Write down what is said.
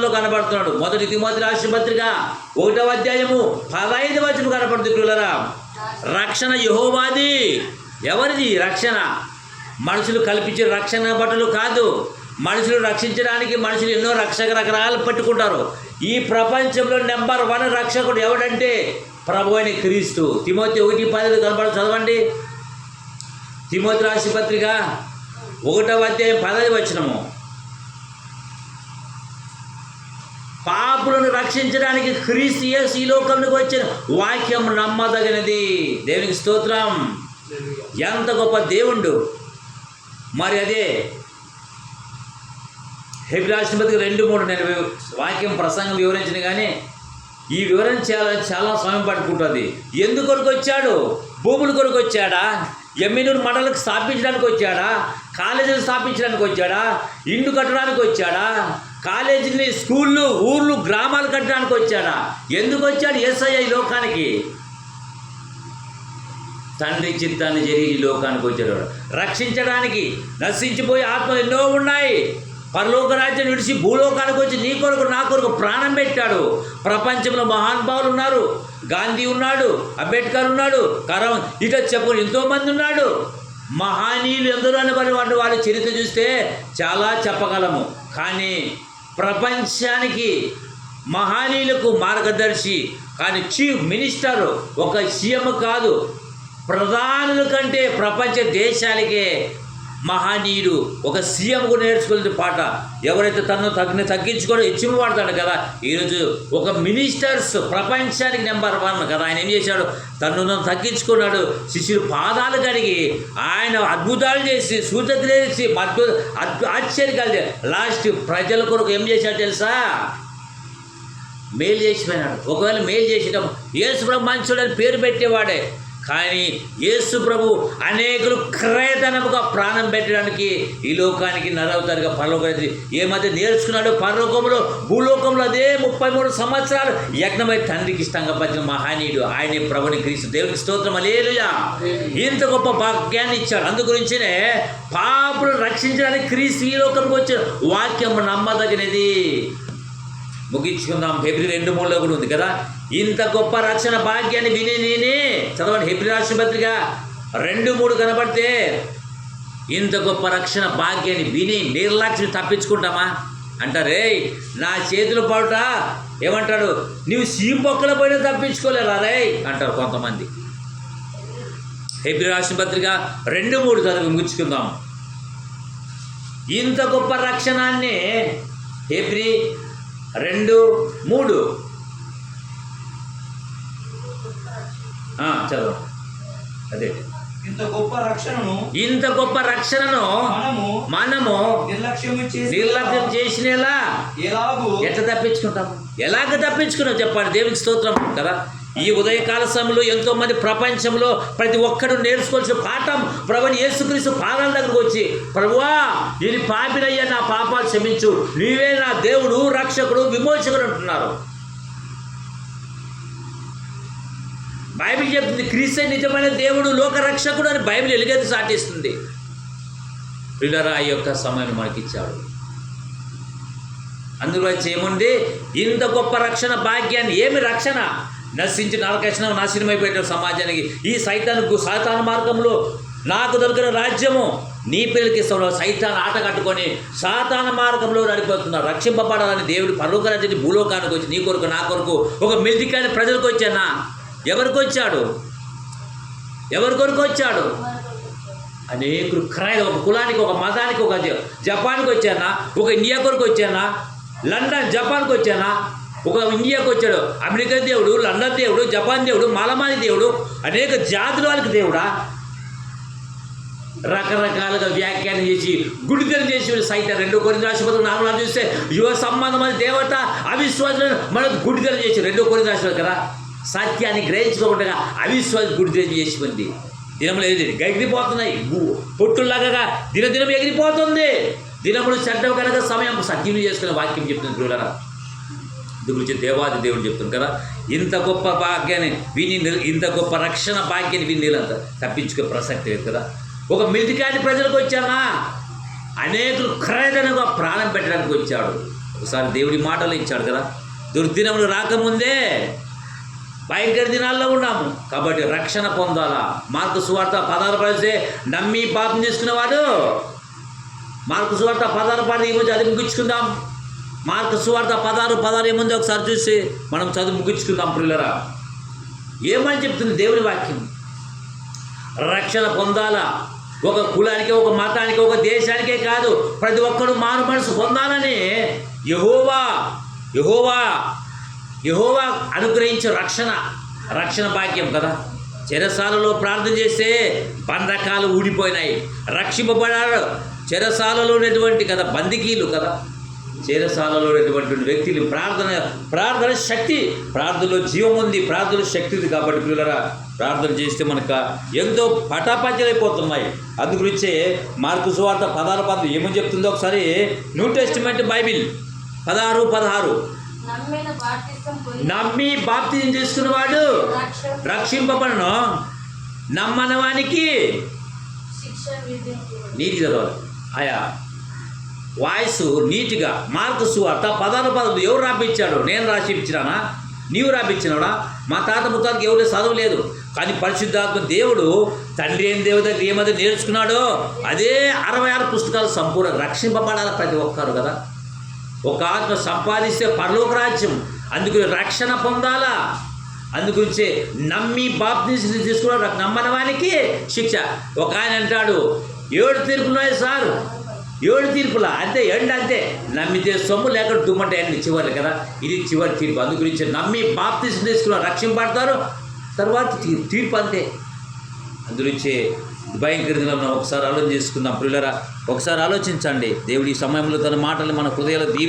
అందులో కనబడుతున్నాడు మొదటి తిమోతి రాష్ట్ర పత్రిక ఒకటవ అధ్యాయము పదహైదు వచ్చిన కనపడుతుంది పిల్లరా రక్షణ యహోవాది. ఎవరిది? రక్షణ. మనుషులు కల్పించే రక్షణ బట్టలు కాదు. మనుషులు రక్షించడానికి మనుషులు ఎన్నో రక్షక రకరాలు పట్టుకుంటారు. ఈ ప్రపంచంలో నెంబర్ వన్ రక్షకుడు ఎవడంటే ప్రభు అని క్రీస్తు. తిమోతి ఒకటి పదవి కనపడ చదవండి. తిమోతి రాశి పత్రిక ఒకటవ అధ్యాయం పదవి వచ్చినము పాపులను రక్షించడానికి క్రీస్తు యేసు ఈ లోకంలోకి వచ్చిన వాక్యం నమ్మదగినది. దేవునికి స్తోత్రం. ఎంత గొప్ప దేవుండు. మరి అదే హెబ్రాష్ట్రపతికి రెండు మూడు నేను వాక్యం ప్రసంగం వివరించిన కానీ ఈ వివరణ చాలా చాలా సమయం పట్టుకుంటుంది. ఎందు కొరకు వచ్చాడు భూముల కొరకు వచ్చాడా ఎమ్మెనూరు మండలకు స్థాపించడానికి వచ్చాడా? కాలేజీలు స్థాపించడానికి వచ్చాడా? ఇండ్లు కట్టడానికి వచ్చాడా? కాలేజీని స్కూళ్ళు ఊర్లు గ్రామాలు కట్టడానికి వచ్చాడా? ఎందుకు వచ్చాడు ఎస్ఐ ఈ లోకానికి? తండ్రి చిత్తాన్ని జరిగి ఈ లోకానికి వచ్చాడు రక్షించడానికి నశించిపోయి ఆత్మ ఎన్నో ఉన్నాయి. పరలోక రాజ్యం విడిచి భూలోకానికి వచ్చి నీ కొరకు నా కొరకు ప్రాణం పెట్టాడు. ప్రపంచంలో మహానుభావులు ఉన్నారు. గాంధీ ఉన్నాడు అంబేద్కర్ ఉన్నాడు కరం ఇట్లా చెప్పు ఎంతోమంది ఉన్నాడు. మహానీయులు ఎందరూ అనబడి వాళ్ళు వాళ్ళ చరిత్ర చూస్తే చాలా చెప్పగలము. కానీ ప్రపంచానికి మహానీయులకు మార్గదర్శి కానీ చీఫ్ మినిస్టర్ ఒక సీఎం కాదు. ప్రధానుల కంటే ప్రపంచ దేశాలకే మహనీయుడు ఒక సీఎం కూడా నేర్చుకునేది పాట. ఎవరైతే తను తగ్గిన తగ్గించుకోవడం హెచ్చింపు వాడతాడు కదా. ఈరోజు ఒక మినిస్టర్స్ ప్రపంచానికి నెంబర్ వన్ కదా. ఆయన ఏం చేశాడు? తను తను తగ్గించుకున్నాడు. శిష్యుడు పాదాలు కడిగి ఆయన అద్భుతాలు చేసి సూచనలు చేసి అద్భుత అద్భు ఆశ్చర్యకాలు లాస్ట్ ప్రజల కొరకు ఏం చేశాడు తెలుసా? మేలు చేసిపోయినాడు. ఒకవేళ మేలు చేసేటప్పుడు యేసు ప్రభు అని పేరు పెట్టేవాడే. కానీ యేసు ప్రభు అనేకులు క్రయతనముగా ప్రాణం పెట్టడానికి ఈ లోకానికి నరవుతారుగా పరలోకానికి ఏ మధ్య నేర్చుకున్నాడు పరలోకంలో భూలోకంలో అదే ముప్పై మూడు సంవత్సరాలు. యజ్ఞమై తండ్రికి ఇష్టంగా పచ్చిన మహానీయుడు ఆయనే ప్రభుని క్రీస్తు. దేవునికి స్తోత్రం. అలేలుయా ఇంత గొప్ప భాగ్యాన్ని ఇచ్చాడు. అందు గురించినే పాపులు రక్షించడానికి క్రీస్తు ఈ లోకంకి వచ్చిన వాక్యం నమ్మదగినది. ముగించుకుందాం. హెబ్రి రెండు మూడులో కూడా ఉంది కదా? ఇంత గొప్ప రక్షణ భాగ్యాన్ని విని నేనే చదవండి. హెబ్రి రాష్ట్ర పత్రిక రెండు మూడు కనబడితే ఇంత గొప్ప రక్షణ భాగ్యాన్ని విని నిర్లక్ష్యం తప్పించుకుంటామా? అంటారే నా చేతులు పడుట ఏమంటాడు నీవు సీమ్ పొక్కల పోయినా తప్పించుకోలేరా రే? అంటారు కొంతమంది. హెబ్రి రాష్ట్ర పత్రిక రెండు మూడు చదివి ముగించుకుందాం. ఇంత గొప్ప రక్షణాన్ని హెబ్రి రెండు మూడు. ఆ, చదువు అదే. ఇంత గొప్ప రక్షణను ఇంత గొప్ప రక్షణను మనము నిర్లక్ష్యం చేసినేలా ఎలాగూ ఎట్లా తప్పించుకుంటాము ఎలాగ తప్పించుకున్నావు చెప్పండి? దేవునికి స్తోత్రం కదా. ఈ ఉదయకాల సమయంలో ఎంతోమంది ప్రపంచంలో ప్రతి ఒక్కరు నేర్చుకోవాల్సిన పాఠం ప్రభుని యేసుక్రీస్తు పాదాల దగ్గరకు వచ్చి ప్రభువా ఇది పాపినయ్యా నా పాపాలు క్షమించు. నీవే నా దేవుడు రక్షకుడు విమోచకుడు అంటున్నారు. బైబిల్ చెప్తుంది క్రీస్తే నిజమైన దేవుడు లోక రక్షకుడు అని బైబిల్ ఎలుగెత్తి సాటిస్తుంది. పిల్లరా ఈ యొక్క సమయం మనకిచ్చాడు. అందులోంచి ఏముంది ఇంత గొప్ప రక్షణ భాగ్యాన్ని ఏమి రక్షణ? నశించి నరకక్షణం నాశనమైపోయిన సమాజానికి. ఈ సైతానికి సాతాన మార్గంలో నాకు దొరికిన రాజ్యము నీ పిల్లలకి ఇస్తాడు సైతాన్ ఆట కట్టుకొని సాతాన మార్గంలో నడిపోతున్నా రక్షింపబడాలని దేవుడు పరలోక రాజ్యాన్ని భూలోకానికి వచ్చి నీ కొరకు నా కొరకు ఒక మిల్టికాని ప్రజలకు వచ్చానా? ఎవరికి వచ్చాడు? ఎవరి కొరకు వచ్చాడు? అనేకులు క్రయ ఒక కులానికి ఒక మతానికి ఒక జపానికి జపాన్కి వచ్చానా? ఒక ఇండియా కొరకు వచ్చానా? లండన్ జపాన్కి వచ్చానా ఒక ఇండియాకి వచ్చాడు అమెరికా దేవుడు లండన్ దేవుడు జపాన్ దేవుడు మాలమాని దేవుడు అనేక జాతుల వాళ్ళకి దేవుడా? రకరకాలుగా వ్యాఖ్యానం చేసి గుడితెలు చేసి సైతం రెండు కొన్ని రాష్ట్రపతి నాలుగు చూస్తే యువ సంబంధమైన దేవత అవిశ్వాసం మన గుడితెలు చేసి రెండో కొన్ని రాష్ట్రపతి కదా సత్యాన్ని గ్రహించుకోకుండా అవిశ్వాసం గుడితెలు చేసి ఉంది దినములు ఎగిరి ఎగిరిపోతున్నాయి. గు- పొట్టులాగా దినదినం ఎగిరిపోతుంది. దినములు చెడ్డవు కనుక సమయం సత్యం చేసుకునే వాక్యం చెప్తుంది పిల్లరా ఇందు గురించి దేవాది దేవుడు చెప్తుంది కదా ఇంత గొప్ప భాగ్యాన్ని విని ఇంత గొప్ప రక్షణ భాగ్యాన్ని విని నీళ్ళంత తప్పించుకునే ప్రసక్తి లేదు కదా. ఒక మిల్టికాటి ప్రజలకు వచ్చానా అనేకులు క్రయదనగా ప్రాణం పెట్టడానికి వచ్చాడు. ఒకసారి దేవుడి మాటలు ఇచ్చాడు కదా దుర్దినములు రాకముందే భయంకర దినాల్లో ఉన్నాము కాబట్టి రక్షణ పొందాలా. మార్కు సువార్త పదాలు పడితే నమ్మి పాపం చేసుకునేవాడు మార్కు సువార్త పదహారు పాట ఈరోజు అది ముగించుకుందాం. మార్కు సువార్త పదహారు పదహారు ఏముంది ఒకసారి చూసి మనం చదువు ముగించుకుందాం పిల్లరా ఏమని చెప్తుంది దేవుని వాక్యం? రక్షణ పొందాలా? ఒక కులానికి ఒక మతానికి ఒక దేశానికే కాదు ప్రతి ఒక్కరు మారు మనసు పొందాలని యహోవా యహోవా యహోవా అనుగ్రహించే రక్షణ రక్షణ భాగ్యం కదా? చెరసాలలో ప్రార్థన చేస్తే బంధకాలు ఊడిపోయినాయి. రక్షింపబడారు. చెరసాలలో ఉన్నటువంటి కదా బందికీలు కదా. చెరసాలలో ఉన్నటువంటి వ్యక్తులు ప్రార్థన ప్రార్థన శక్తి ప్రార్థనలో జీవం ఉంది ప్రార్థన శక్తి ఉంది కాబట్టి పిల్లరా ప్రార్థన చేస్తే మనకు ఎంతో పటాపంచలైపోతున్నాయి. అందుగురించే మార్కు సువార్త పదహారు పదం ఏమని చెప్తుందో ఒకసారి న్యూ టెస్టిమెంట్ బైబిల్. పదహారు పదహారు. నమ్మి బాప్తిజం చేసుకున్నవాడు రక్షింపబడను. నమ్మని వానికి శిక్ష విధించబడి నీటి చదవాలి ఆయా వాయిస్ నీట్గా మార్కు సువార్త పదాలు పదలు ఎవరు రాపించాడు నేను రాసి ఇచ్చినానా నీవు రాపించినాడా మా తాత ముత్తాతకి ఎవరు చదవలేదు కానీ పరిశుద్ధాత్మ దేవుడు తండ్రి ఏం దేవ దగ్గర ఏమైతే నేర్చుకున్నాడో? అదే అరవై ఆరు పుస్తకాలు సంపూర్ణ రక్షింపబడాలి ప్రతి ఒక్కరు కదా. ఒక ఆత్మ సంపాదిస్తే పరలోక రాజ్యం. అందుకు రక్షణ పొందాలా? అందుగురించే నమ్మి బాప్తిజం తీసుకున్న నమ్మని వానికి శిక్ష. ఒక ఆయన అంటాడు ఏడు తీర్పులున్నాయి సార్. ఏడు తీర్పులా? అంతే ఎండ్ అంతే. నమ్మితే సొమ్ము లేక దుమ్మంటే అన్ని చివరి కదా. ఇది చివరి తీర్పు. అందు గురించి నమ్మి బాప్తిజం తీసుకున్న రక్షింపడతారు తర్వాత తీర్పు అంతే. అందుగురించి భయంకర దినంలో ఒకసారి ఆలోచన చేసుకుందాం పిల్లరా ఒకసారి ఆలోచించండి. దేవుడి సమయంలో తన మాటలు మన హృదయాలు దీవి